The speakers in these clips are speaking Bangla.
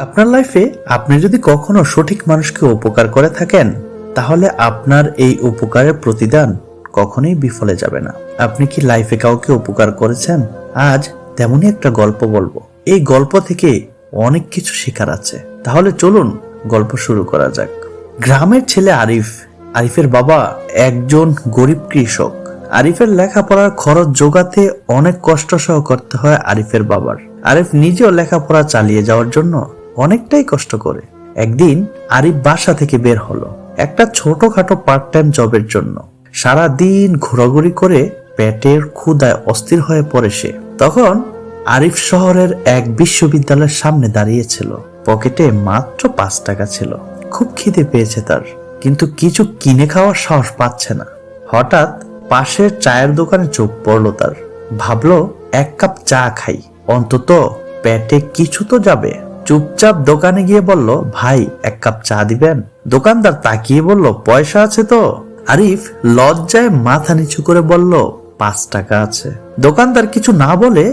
আপনার লাইফে আপনি যদি কখনো সঠিক মানুষকে উপকার করে থাকেন, তাহলে আপনার এই উপকারের প্রতিদান কখনোই বিফলে যাবে না। আপনি কি লাইফে কাউকে উপকার করেছেন? আজ তেমনই একটা গল্প বলব। এই গল্প থেকে অনেক কিছু শেখার আছে। তাহলে চলুন গল্প শুরু করা যাক। গ্রামের ছেলে আরিফ, আরিফের বাবা একজন গরিব কৃষক। আরিফের লেখাপড়ার খরচ জোগাতে অনেক কষ্ট সহ করতে হয় আরিফের বাবার। আরিফ নিজেও লেখাপড়া চালিয়ে যাওয়ার জন্য অনেকটাই কষ্ট করে। একদিন আরিফ বাসা থেকে বের হলো, একটা ছোটখাটো পার্ট টাইম জবের জন্য। সারা দিন ঘোরাঘুরি করে পেটের ক্ষুদায় অস্থির হয়ে পড়ে সে। তখন আরিফ শহরের এক বিশ্ববিদ্যালয়ের সামনে দাঁড়িয়েছিল। পকেটে মাত্র পাঁচ টাকা ছিল। খুব খিদে পেয়েছে তার, কিন্তু কিছু কিনে খাওয়ার সাহস পাচ্ছে না। হঠাৎ পাশের চায়ের দোকানে চোখ পড়ল তার। ভাবলো, এক কাপ চা খাই, অন্তত পেটে কিছু তো যাবে। চুপচাপ দোকানে গিয়ে বলল, ভাই, এক কাপ চা দিবেন? দোকানদার তাকিয়ে বলল, পয়সা আছে তো? আরিফ লজ্জায় মাথা নিচু করে বলল, পাঁচ টাকা আছে। দোকানদার কিছু না বলে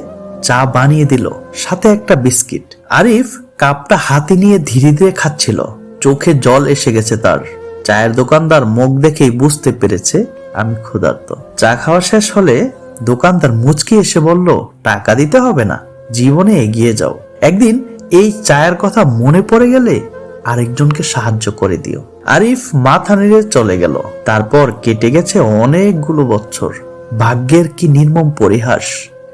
চা বানিয়ে দিল, সাথে একটা বিস্কিট। আরিফ কাপটা হাতে নিয়ে ধীরে ধীরে খাচ্ছিল। চোখে জল এসে গেছে তার। চায়ের দোকানদার মুখ দেখেই বুঝতে পেরেছে, আমি ক্ষুধার্ত। চা খাওয়া শেষ হলে দোকানদার মুচকি এসে বলল, টাকা দিতে হবে না, জীবনে এগিয়ে যাও। একদিন এই চায়ের কথা মনে পড়ে গেলে আরেকজনকে সাহায্য করে দিও। আরিফ মাথা নেড়ে চলে গেল। তারপর কেটে গেছে অনেকগুলো বছর। ভাগ্যের কি নির্মম পরিহাস।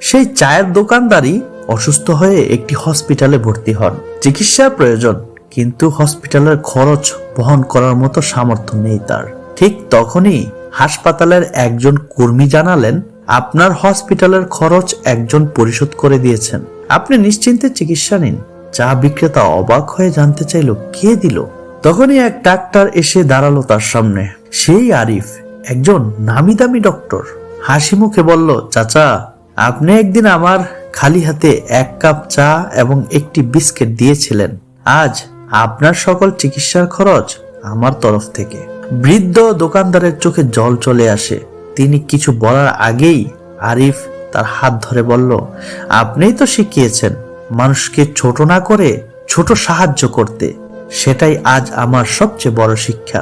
সেই চায়ের দোকানদারই অসুস্থ হয়ে একটি হসপিটালে ভর্তি হন। চিকিৎসার প্রয়োজন, কিন্তু হসপিটালের খরচ বহন করার মতো সামর্থ্য নেই তার। ঠিক তখনই হাসপাতালের একজন কর্মী জানালেন, আপনার হসপিটালের খরচ একজন পরিশোধ করে দিয়েছেন। আপনি নিশ্চিন্তে চিকিৎসা নিন। চা বিক্রেতা অবাক হয়ে জানতে চাইল, কে দিল? তখনই এক ডাক্তার এসে দাঁড়াল তার সামনে। সেই আরিফ, একজন নামি দামি ডক্টর। হাসি মুখে বলল, চাচা, আপনি একদিন আমার খালি হাতে এক কাপ চা এবং একটি বিস্কিট দিয়েছিলেন। আজ আপনার সকল চিকিৎসার খরচ আমার তরফ থেকে। বৃদ্ধ দোকানদারের চোখে জল চলে আসে। তিনি কিছু বলার আগেই আরিফ তার হাত ধরে বলল, আপনিই তো শিখিয়েছেন মানুষকে ছোট না করে ছোট সাহায্য করতে। সেটাই আজ আমার সবচেয়ে বড় শিক্ষা।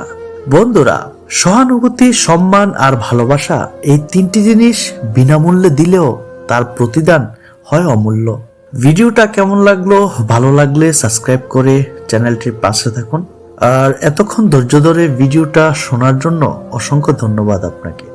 বন্ধুরা, সহানুভূতি, সম্মান আর ভালোবাসা এই তিনটি জিনিস বিনামূল্যে দিলেও তার প্রতিদান হয় অমূল্য। ভিডিওটা কেমন লাগল? ভালো লাগলে সাবস্ক্রাইব করে চ্যানেলটির পাশে থাকুন। আর এতক্ষণ ধৈর্য ধরে ভিডিওটা শোনার জন্য অসংখ্য ধন্যবাদ আপনাকে।